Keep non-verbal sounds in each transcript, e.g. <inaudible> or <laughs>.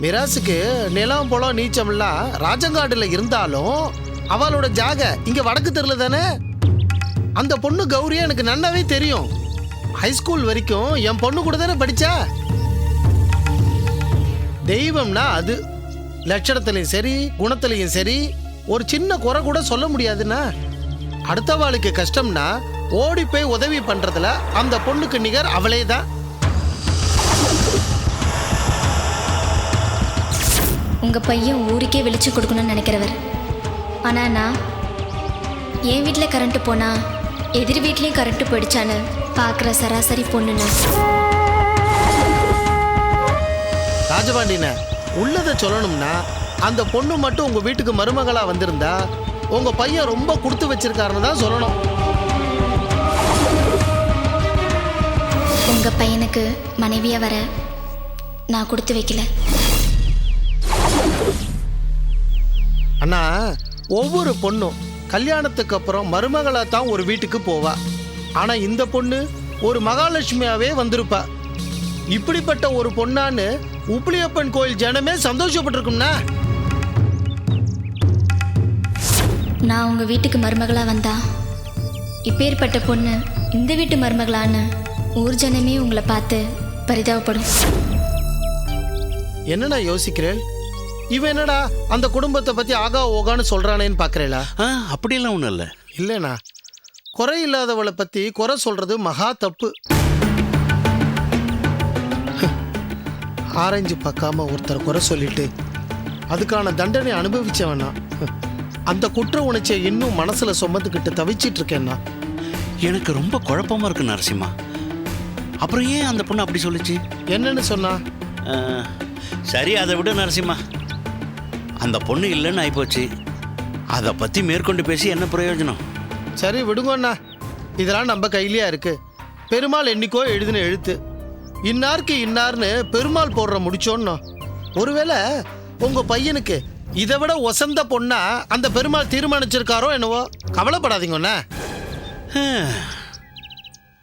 மிராசுக்கு நிலம் போலம் நீச்சம்லாம் ராஜங்காடுல இருந்தாலும் அவளோட ஜாக இங்க வடக்கு தெருல தானே? அந்த பொண்ணு கௌரியா எனக்கு நல்லாவே தெரியும். ஹைஸ்கூல் வரைக்கும் என் பொண்ணு கூட தானே படிச்சா? தெய்வம்னா அது. லட்சணத்திலையும் சரி குணத்திலையும் சரி ஒரு சின்ன குறை கூட சொல்ல முடியாதுன்னா? அடுத்தவாளுக்கு கஷ்டம்னா ஓடி போய் உதவி பண்றதுல அந்த பொண்ணுக்கு நிகர் அவளே தான். உங்க பையன் ஊருக்கே வெளிச்சம் கொடுக்கணும்னு நினைக்கிறவர். ஆனா நான் என் வீட்டில் கரண்ட் போனா எதிர் வீட்லேயும் கரண்ட் போயிடுச்சான்னு பார்க்குற சராசரி பொண்ணுண்ணா. ராஜபாண்டின உள்ளதை சொல்லணும்னா அந்த பொண்ணு மட்டும் உங்க வீட்டுக்கு மருமகளா வந்திருந்தா உங்க பையன் ரொம்ப கொடுத்து வச்சிருக்காருன்னு தான் சொல்லணும். உங்க பையனுக்கு மனைவியா வர நான் கொடுத்து வைக்கல. அண்ணா ஒவ்வொரு பொண்ணும் கல்யாணத்துக்கு அப்புறம் மருமகளா தான் ஒரு வீட்டுக்கு போவா. ஆனா இந்த பொண்ணு ஒரு மகாலட்சுமியாவே வந்திருப்பா. இப்படிப்பட்ட ஒரு பொண்ணான்னு உப்பிலியப்பன் கோயில் ஜனமே சந்தோஷப்பட்டிருக்கும்னா நான் உங்க வீட்டுக்கு மருமகளா வந்தா இப்பேற்பட்ட பொண்ணு இந்த வீட்டு மருமகளான்னு ஊர் ஜனமே உங்களை பார்த்து பரிதாபப்படும். என்னண்ணா யோசிக்கிறேன் இவன் என்னடா அந்த குடும்பத்தை பத்தி ஆகா ஓகான்னு சொல்றானேன்னு பாக்குறேளா? ஆ அப்படியெல்லாம் ஒன்றும் இல்லை. இல்லைண்ணா குறை இல்லாதவளை பத்தி குறை சொல்றது மகா தப்பு. ஆரஞ்சு பார்க்காம ஒருத்தர் குறை சொல்லிட்டு அதுக்கான தண்டனை அனுபவிச்சவனா? அந்த குற்ற உணர்ச்சியை இன்னும் மனசுல சுமந்துக்கிட்டு தவிச்சிட்டு இருக்கேன்னா? எனக்கு ரொம்ப குழப்பமா இருக்கு நரசிம்மா. அப்புறம் ஏன் அந்த பொண்ணு அப்படி சொல்லுச்சு? என்னன்னு சொன்னா? சரி அதை விட நரசிம்மா. அந்த பொண்ணு இல்லைன்னு ஆயிப்போச்சு. அதை பற்றி மேற்கொண்டு பேசி என்ன பிரயோஜனம்? சரி விடுங்கண்ணா இதெல்லாம் நம்ம கையிலயா இருக்கு. பெருமாள் என்னைக்கோ எழுதின எழுத்து. இன்னாருக்கு இன்னார்னு பெருமாள் போடுற முடிச்சோன்னு. ஒருவேளை உங்க பையனுக்கு இதை விட ஒசந்த பொண்ணா அந்த பெருமாள் தீர்மானிச்சிருக்காரோ என்னவோ? கவலைப்படாதீங்கண்ணா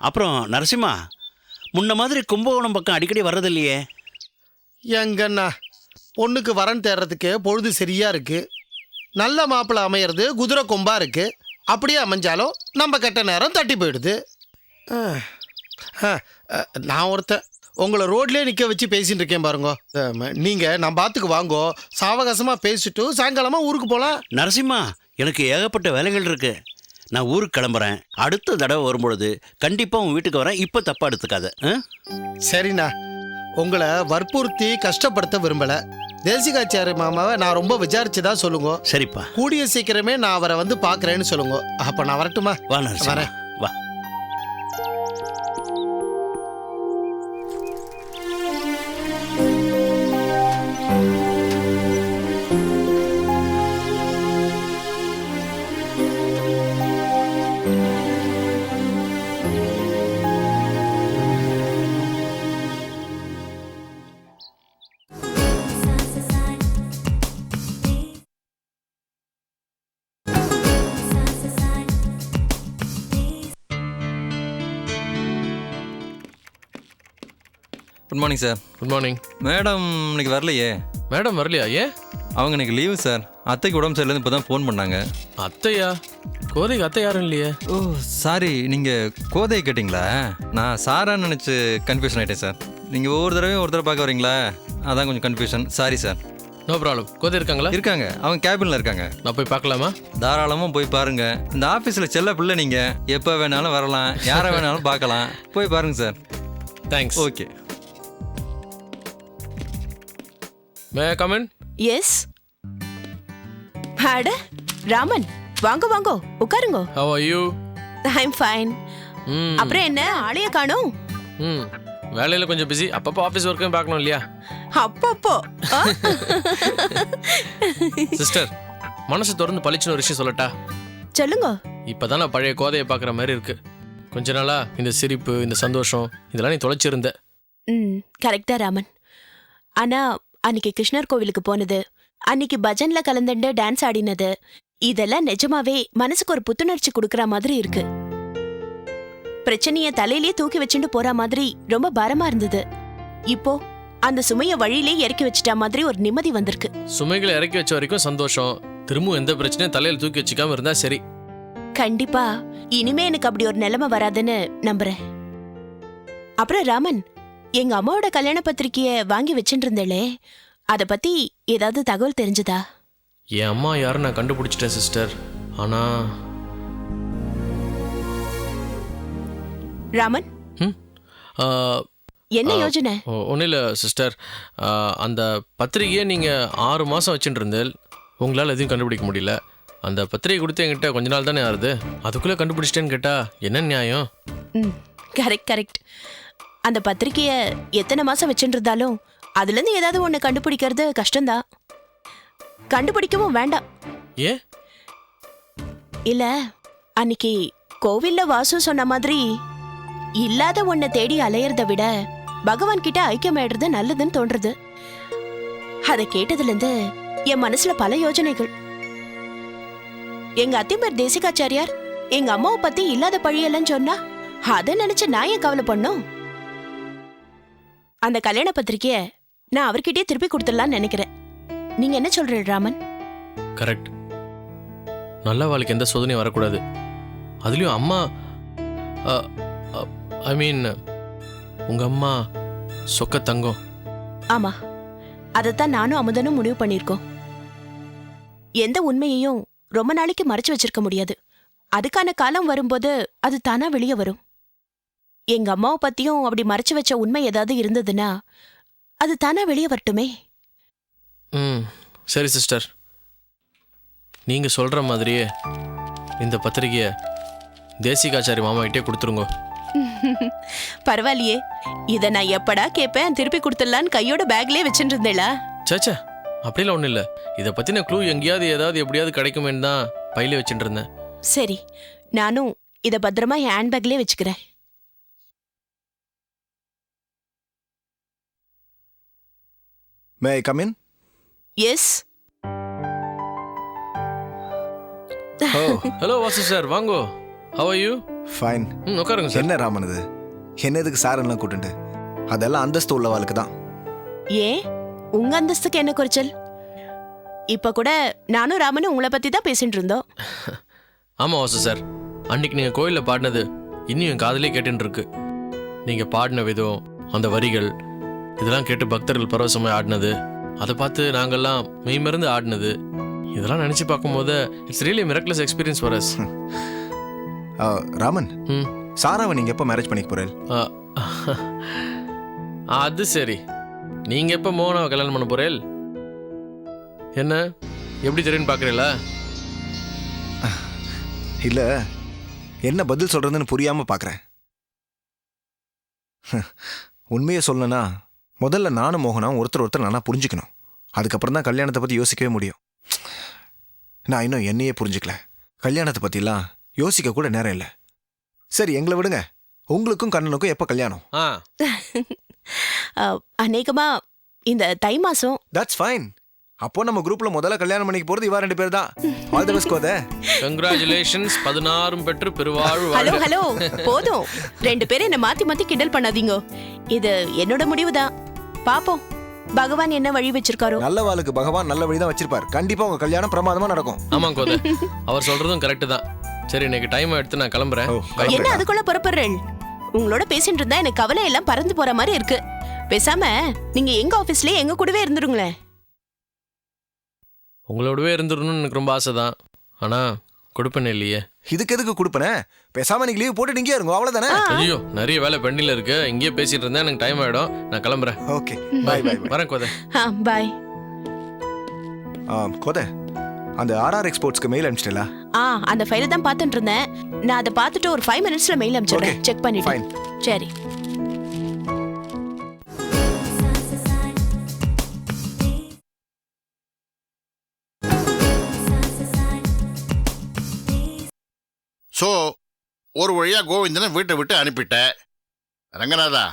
அப்புறம் நரசிம்மா முன்ன மாதிரி கும்பகோணம் பக்கம் அடிக்கடி வர்றதில்லையே. எங்கண்ணா பொண்ணுக்கு வரன் தேடுறதுக்கு பொழுது சரியா இருக்கு. நல்ல மாப்பிள்ளை அமையிறது குதிரை கொம்பா இருக்கு. அப்படியே அமைஞ்சாலும் நம்ம கெட்ட நேரம் தட்டி போயிடுது. நான் ஒருத்தன். உங்களை ரோட்லயே நிக்க வச்சு பேசிட்டு இருக்கேன் பாருங்க. ஆமா, நீங்க நான் பாத்துக்கு வாங்கோ. சாவகாசமா பேசிட்டு சாயங்காலமா ஊருக்கு போலாம். நரசிம்மா எனக்கு ஏகப்பட்ட வேலைகள் இருக்கு. நான் ஊருக்கு கிளம்புறேன். அடுத்த தடவை வரும்பொழுது கண்டிப்பாக உன் வீட்டுக்கு வரேன். இப்போ தப்பாக எடுத்துக்காத? சரிண்ணா. உங்களை வற்புறுத்தி கஷ்டப்படுத்த விரும்பல. தேசிகாச்சாரி மாமாவை நான் ரொம்ப விசாரிச்சுதான் சொல்லுங்க. சரிப்பா. கூடிய சீக்கிரமே நான் அவரை வந்து பார்க்கறேன்னு சொல்லுங்க. அப்ப நான் வரட்டுமா? வா நரசிம்மா. வரேன். Good morning sir good morning madam இன்னைக்கு வரலையே? மேடம் வரலையா? ஏன்? அவங்க இன்னைக்கு லீவு சார் அத்தைக்கு உடம்பு சரியில்லைன்னு இப்போ தான் ஃபோன் பண்ணாங்க. அத்தையா? கோதைக்கு அத்தை யாரும் இல்லையே? ஓ சாரி நீங்கள் கோதையை கேட்டிங்களா? நான் சாரான்னு நினச்சி கன்ஃபியூஷன் ஆகிட்டேன் சார் நீங்கள் ஒவ்வொரு தடவையும் ஒரு தடவை பார்க்க வரீங்களா? அதான் கொஞ்சம் confusion sorry sir no problem Kothai இருக்காங்களா? இருக்காங்க. அவங்க கேபினில் இருக்காங்க. நான் போய் பார்க்கலாமா? தாராளமாக போய் பாருங்க. இந்த ஆஃபீஸில் செல்ல பிள்ளை நீங்கள் எப்போ வேணாலும் வரலாம். யாரை வேணாலும் பார்க்கலாம். போய் பாருங்க sir thanks okay may come in yes அட ராமன் வாங்க வாங்க உட்காருங்க. How are you I'm fine hmm அப்புறம் என்ன? ஆளைய காணோம். ம் வேலையில் கொஞ்சம் பிஸி அப்பப்போ ஆஃபீஸ் ஒர்க்கும் பார்க்கணும் இல்லையா? அப்பப்போ? சிஸ்டர் மனசு திறந்து பளிச்சுன்னு ஒரு விஷயம் சொல்லட்டா? சொல்லுங்க. இப்போதான் நான் பழைய கோதையை பார்க்குற மாதிரி இருக்கு. கொஞ்ச நாளா இந்த சிரிப்பு இந்த சந்தோஷம் இதெல்லாம் நீ தொலைச்சிருந்த. ம் கரெக்டா ராமன் ஆனா அன்னைக்கு கிருஷ்ணர் கோவிலுக்கு போனது. அன்னைக்கு பஜன்ல கலந்துண்டு டான்ஸ் ஆடினது. இதெல்லாம் நிஜமாவே மனசுக்கு ஒரு புத்துணர்ச்சி கொடுக்கற மாதிரி இருக்கு. பிரச்சனைய தலையிலேயே தூக்கி வச்சுட்டு போற மாதிரி ரொம்ப பாரமா இருந்தது. இப்போ அந்த சுமைய வழியிலே இறக்கி வச்சிட்ட மாதிரி ஒரு நிம்மதி வந்திருக்கு. சுமைகளை இறக்கி வச்ச வரைக்கும் சந்தோஷம். திரும்பவும் எந்த பிரச்சனையும் தலையில் தூக்கி வச்சுக்காம இருந்தா சரி. கண்டிப்பா. இனிமே எனக்கு அப்படி ஒரு நிலைமை வராதுன்னு நம்புறேன். அப்புறம் ராமன் எங்க அம்மாவோட கல்யாண பத்திரிக்கைய வாங்கி வச்சுட்டு அத பத்தி ஏதாவது தகவல் தெரிஞ்சதா? என் அம்மா யாரும் நான் கண்டுபிடிச்சிட்டேன் சிஸ்டர். ஆனா ராமன்? என்ன யோஜனை? ஒன்றும் இல்லை சிஸ்டர். அந்த பத்திரிகையை நீங்கள் ஆறு மாதம் வச்சுட்டு இருந்தேன் உங்களால் எதையும் கண்டுபிடிக்க முடியல. அந்த பத்திரிகை கொடுத்து என்கிட்ட கொஞ்ச நாள் தானே ஆறுது. அதுக்குள்ளே கண்டுபிடிச்சிட்டேன்னு கேட்டா என்ன நியாயம்? கரெக்ட் கரெக்ட் அந்த பத்திரிக்கைய எத்தனை மாசம் வச்சுட்டு இருந்தாலும் அதுல இருந்து ஏதாவது ஒண்ணு கண்டுபிடிக்கிறது கஷ்டம்தான். கண்டுபிடிக்கவும் வேண்டாம். ஏன் இல்ல அன்னைக்கு கோவில்ல வாசு சொன்ன மாதிரி இல்லாத ஒன்ன தேடி அலையறத விட பகவான் கிட்ட ஐக்கியமாயிடுறது நல்லதுன்னு தோன்றது அதை கேட்டதுல இருந்து என் மனசுல பல யோஜனைகள். எங்க அத்திமர் தேசிகாச்சாரியார் எங்க அம்மாவை பத்தி இல்லாத பழியெல்லாம் சொன்னா அதை நினைச்சு நான் ஏன் கவலை பண்ணோம் அந்த கல்யாண பத்திரிக்கைய நான் அவர்கிட்டயே திருப்பி கொடுத்துடலாம்னு நினைக்கிறேன். நீங்க என்ன சொல்றீங்க ராமன்? கரெக்ட் நல்ல வாழ்க்கை எந்த சோதனையும் வரக்கூடாது. அதுலேயும் அம்மா ஐ மீன் உங்கள் அம்மா சொக்க தங்கம். ஆமா. அதைத்தான் நானும் அமுதனும் முடிவு பண்ணியிருக்கோம். எந்த உண்மையையும் ரொம்ப நாளைக்கு மறைச்சு வச்சிருக்க முடியாது. அதுக்கான காலம் வரும்போது அது தானா வெளியே வரும். எங்க அம்மாவை பத்தியும் அப்படி மறைச்சு வச்ச உண்மை ஏதாவது இருந்ததுன்னா அது தானா வெளியே வரட்டுமே. ம் சரி சிஸ்டர். நீங்கள் சொல்கிற மாதிரியே இந்த பத்திரிகையை தேசிகாச்சாரி மாமாகிட்டே கொடுத்துருங்க. <laughs> பரவாயில்லையே. இத நான் எப்படா கேட்பேன் திருப்பி கொடுத்துடலான்னு கையோட பேக்லயே வச்சுட்டு இருந்தேளா? சேச்சா அப்படிலாம் ஒன்றும் இல்லை. இதை பற்றின க்ளூ எங்கேயாவது ஏதாவது எப்படியாவது கிடைக்குமேன்னு தான் பையிலே வச்சுட்டு இருந்தேன். சரி நானும் இத பத்திரமா என் ஹேண்ட்பேக்லயே வச்சுக்கிறேன். May I come in yes oh hello Vasu sir வாங்கோ how are you fine hmm உட்காருங்க சார் என்ன ராமன் இது? என்ன எதுக்கு சாரெல்லாம் கூட்டுண்டு அதெல்லாம் அந்தஸ்து உள்ளவாளுக்கு தான். ஏன் உங்க அந்தஸ்துக்கு என்ன குறைச்சல்? இப்ப கூட நானும் ராமனும் உங்களை பத்தி தான் பேசிட்டு இருந்தோம். ஆமாம் வாசு சார் அன்னைக்கு நீங்கள் கோயிலில் பாடினது இன்னும் என் காதலே கேட்டுன்னு இருக்கு. நீங்கள் பாடின விதம் அந்த வரிகள் இதெல்லாம் கேட்டு பக்தர்கள் பரவசமாக ஆடினது. அதை பார்த்து நாங்கள்லாம் மெய்மறந்து ஆடினது. இதெல்லாம் நினச்சி பார்க்கும்போது it's really miraculous experience for us ah, Raman hmm. சாராவை நீங்க எப்போ மேரேஜ் பண்ணிக்க போறேன் ஆ, அது சரி. நீங்கள் எப்போ மோகனாவை கல்யாணம் பண்ண போறேல் என்ன? எப்படி தெரியும்னு பார்க்குறீங்களா? இல்ல என்ன பதில் சொல்றதுன்னு புரியாம பாக்குறேன் உண்மையை சொல்லணும்னா முதல்ல நானும் மோகனும் ஒருத்தர் ஒருத்தர் நானா புரிஞ்சுக்கணும். அதுக்கப்புறம் தான் கல்யாணத்தை பத்தி யோசிக்கவே முடியும். நான் இன்னும் என்னையே புரிஞ்சுக்கல. கல்யாணத்தை பத்திலாம் யோசிக்க கூட நேரம் இல்லை. சரி எங்களை விடுங்க. உங்களுக்கும் கண்ணனுக்கும் எப்போ கல்யாணம்? <laughs> அநேகமா இந்த தை மாசம் தட்ஸ் ஃபைன் அப்போ நம்ம குரூப்ல முதல்ல கல்யாணம் பண்ணிக்க போறது இவா ரெண்டு பேர் தான் ஆல் தி பெஸ்ட் கோதே. கங்க்ராச்சுலேஷன்ஸ் பதினாறும் பெற்று பெருவாழ்வு ஹலோ. ஹலோ. போதும். ரெண்டு பேரும் என்ன மாத்தி மாத்தி கிண்டல் பண்ணாதீங்க. இது என்னோட முடிவுதான். பாப்போம். பகவான் என்ன வழி வச்சிருக்காரோ. நல்ல வாளுக்கு பகவான் நல்ல வழி தான் வச்சிருப்பார். கண்டிப்பா உங்க கல்யாணம் பிரமாதமா நடக்கும். ஆமாம் கோதை. அவர் சொல்றதும் கரெக்டு தான். சரி இன்னைக்கு டைம் எடுத்து நான் கிளம்புறேன். என்ன அதுக்குள்ள புறப்படுறேன் உங்களோட பேசிட்டு இருந்தா எனக்கு கவலை எல்லாம் பறந்து போற மாதிரி இருக்கு. பேசாம நீங்க எங்க ஆபீஸ்லயே எங்க கூடவே இருந்துருங்களேன். உங்களோடவே இருந்துடணும்னு எனக்கு ரொம்ப ஆசை தான் ஆனா கொடுப்பேன் இல்லையே. இதுக்கு எதுக்கு கொடுப்பனே? பேசாம நீங்க லீவ் போட்டு இங்கே இருங்க அவ்வளவுதானே? ஐயோ நிறைய வேலை பெண்டில் இருக்கு. இங்கேயே பேசிட்டு இருந்தேன் எனக்கு டைம் ஆயிடும். நான் கிளம்புறேன். ஓகே பை பை பை வரேன் கோதை. பாய் கோதை அந்த ஆர்ஆர் எக்ஸ்போர்ட்ஸ்க்கு மெயில் அனுப்பிச்சிட்டல ஆ அந்த ஃபைல தான் பார்த்துட்டு இருந்தேன். நான் அதை பார்த்துட்டு ஒரு ஃபைவ் மினிட்ஸ்ல மெயில் அனுப்பிச்சிடுறேன். செக் பண்ணிட்டு. சரி. ஸோ ஒரு வழியாக கோவிந்தனை வீட்டை விட்டு அனுப்பிட்ட. ரங்கநாதா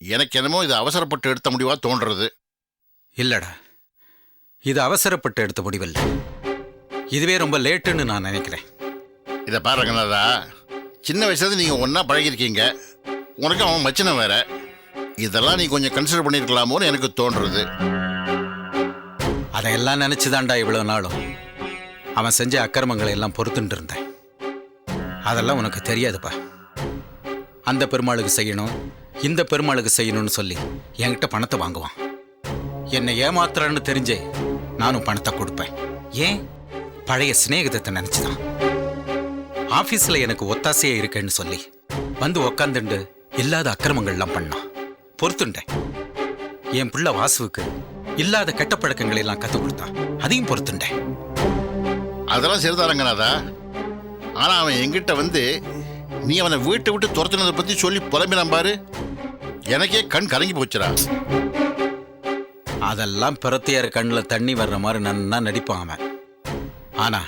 எனக்கு என்னமோ இது அவசரப்பட்டு எடுத்த முடிவா தோன்றது இல்லடா. இது அவசரப்பட்டு எடுத்த முடிவில்லை. இதுவே ரொம்ப லேட்டுன்னு நான் நினைக்கிறேன். இதை பாரு ரங்கநாதா. சின்ன வயசுலேருந்து நீங்கள் ஒன்றா பழகிருக்கீங்க உனக்கு அவன் மச்சினை வேற. இதெல்லாம் நீ கொஞ்சம் கன்சிடர் பண்ணியிருக்கலாமோன்னு எனக்கு தோன்றுறது. அதையெல்லாம் நினைச்சுதான்டா இவ்வளவு நாளும். அவன் செஞ்ச அக்கிரமங்களை எல்லாம் பொறுத்துட்டு இருந்தேன். அதெல்லாம் உனக்கு தெரியாதுப்பா. அந்த பெருமாளுக்கு செய்யணும் இந்த பெருமாளுக்கு செய்யணும்னு சொல்லி என்கிட்ட பணத்தை வாங்குவான். என்னை ஏமாத்துறான்னு தெரிஞ்சே நானும் பணத்தை கொடுப்பேன். ஏன்? பழைய சிநேகிதத்தை நினைச்சுதான். ஆஃபீஸில் எனக்கு ஒத்தாசையாக இருக்கேன்னு சொல்லி வந்து உக்காந்துண்டு இல்லாத அக்கிரமங்கள்லாம் பண்ணான் பொறுத்துண்டேன். என் பிள்ளை வாசுவுக்கு இல்லாத கெட்ட பழக்கங்களை எல்லாம் கற்றுக் கொடுத்தான் அதையும் பொறுத்துண்டேன். அதெல்லாம் சரிதான் ரங்கநாதா ஆனா அவன் என்கிட்ட வந்து நீ அவனை வீட்டை விட்டு துரத்துனதை பத்தி சொல்லி புலம்பினான் பாரு. எனக்கே கண் கலங்கி போச்சுடா. அதெல்லாம் பிறத்தையார் கண்ணில் தண்ணி வர்ற மாதிரி நன்னா நடிப்பான் அவன். ஆனா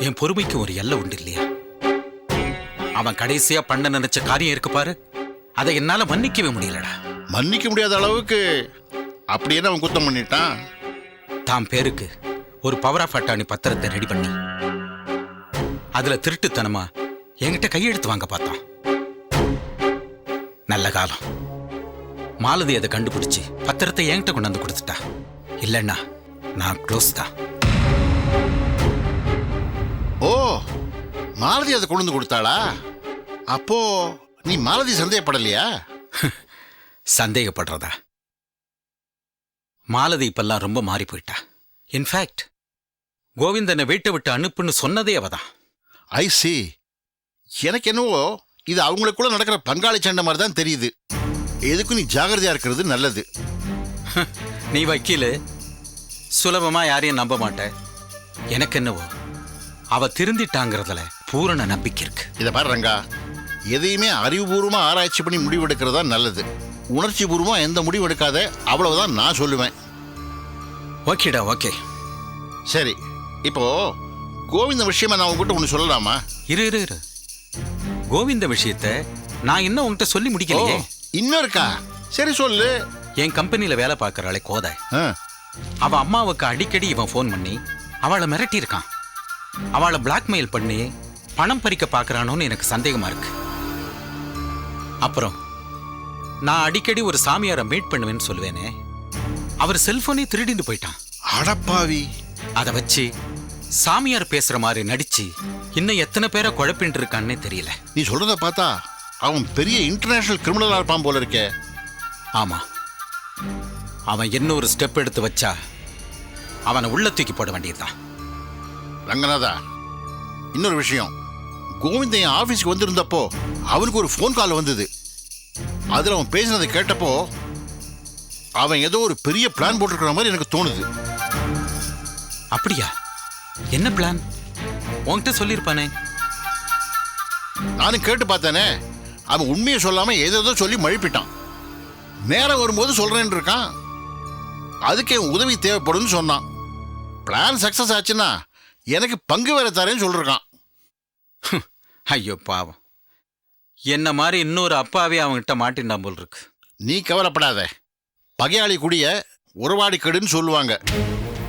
என் பொறுமைக்கு ஒரு எல்லை உண்டு இல்லையா? அவன் கடைசியா பண்ண நினைச்ச காரியம் இருக்கு பாரு. அதை என்னால மன்னிக்கவே முடியலடா. மன்னிக்க முடியாத அளவுக்கு அப்படி என்ன அவன் குத்தம் பண்ணிட்டான்? தாம் பேருக்கு ஒரு பவர் ஆஃப் அட்டானி பத்திரத்தை ரெடி பண்ணி. அதுல திருட்டுத்தனமா என்கிட்ட கையெழுத்து வாங்க பார்த்தான். நல்ல காலம். மாலதி அதை கண்டுபிடிச்சு பத்திரத்தை என்கிட்ட கொண்டாந்து கொடுத்துட்டா. இல்லைன்னா நான் க்ளோஸ் தான். ஓ மாலதி அதை கொண்டு வந்து கொடுத்தாளா? அப்போ நீ மாலதி சந்தேகப்படலையா? <laughs> சந்தேகப்படுறதா? மாலதி இப்பெல்லாம் ரொம்ப மாறி போயிட்டா. இன்ஃபேக்ட் கோவிந்தனை வீட்டை விட்டு அனுப்புன்னு சொன்னதே அவதான். ஐ சி எனக்கு என்னவோ இது அவங்களுக்குள்ள நடக்கிற பங்காளி சண்டை மாதிரி தான் தெரியுது. எதுக்கும் நீ ஜாகிரதையா இருக்கிறது நல்லது. நீ வக்கீலு. சுலபமா யாரையும் நம்ப மாட்ட. எனக்கு என்னவோ அவ திருந்திட்டாங்கிறதுல பூரண நம்பிக்கை இருக்கு. இதை பாரு ரங்கா எதையுமே அறிவுபூர்வமா ஆராய்ச்சி பண்ணி முடிவெடுக்கிறது தான் நல்லது. உணர்ச்சி பூர்வமா எந்த முடிவு எடுக்காத அவ்வளவுதான் நான் சொல்லுவேன். ஓகேடா ஓகே. சரி இப்போ கோவிந்த விஷயமா நான் உங்ககிட்ட ஒன்று சொல்லலாமா? இரு இரு இரு. கோவிந்த விஷயத்த நான் இன்னும் உன்கிட்ட சொல்லி முடிக்கலையே. இன்னும் இருக்கா சரி சொல்லு. என் கம்பெனில வேலை பார்க்கறாளே கோதை. அவ அம்மாவுக்கு அடிக்கடி இவன் ஃபோன் பண்ணி அவளை மிரட்டியிருக்கான். அவளை பிளாக்மெயில் பண்ணி பணம் பறிக்க பார்க்கறானோன்னு எனக்கு சந்தேகமா இருக்கு. அப்புறம் நான் அடிக்கடி ஒரு சாமியாரை மீட் பண்ணுவேன்னு சொல்லுவேனே. அவர் செல்போனே திருடிட்டு போயிட்டான். அடப்பாவி. அதை வச்சு சாமியார் பேசுற மாதிரி நடிச்சு இன்னும் எத்தனை பேரை குழப்பின்னு இருக்கான்னே தெரியல. நீ சொல்றத பார்த்தா அவன் பெரிய இன்டர்நேஷனல் கிரிமினலா இருப்பான் போல இருக்கே. ஆமா. அவன் இன்னொரு ஸ்டெப் எடுத்து வச்சா அவனை உள்ள தூக்கி போட வேண்டியதுதான் ரங்கநாதா இன்னொரு விஷயம். கோவிந்தன் என் ஆஃபீஸ்க்கு வந்திருந்தப்போ அவனுக்கு ஒரு ஃபோன் கால் வந்தது. அதில் அவன் பேசினதை கேட்டப்போ அவன் ஏதோ ஒரு பெரிய பிளான் போட்டிருக்கிற மாதிரி எனக்கு தோணுது. அப்படியா? என்ன பிளான் உன்கிட்ட சொல்லியிருப்பானே. நானும் கேட்டு பார்த்தேனே. அவன் உண்மையை சொல்லாம ஏதேதோ சொல்லி மழுப்பிட்டான். நேரம் வரும்போது சொல்றேன்னு இருக்கான். அதுக்கு என் உதவி தேவைப்படும்னு சொன்னான். பிளான் சக்சஸ் ஆச்சுன்னா எனக்கு பங்கு வேற தரேன்னு சொல்லிருக்கான். <laughs> ஐயோ பாவம். என்ன மாதிரி இன்னொரு அப்பாவே அவன்கிட்ட மாட்டின்டான் போல் இருக்கு. நீ கவலைப்படாத. பகையாளி குடிய உறவாடி கெடுன்னு சொல்லுவாங்க.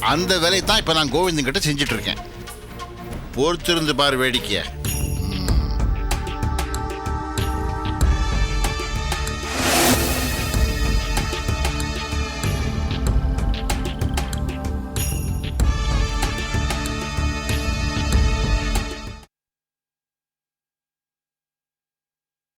அந்த வேலையை தான் இப்போ நான் கோவிந்தன் கிட்ட செஞ்சுட்டு இருக்கேன். பொறுத்திருந்து பார் வேடிக்கையை.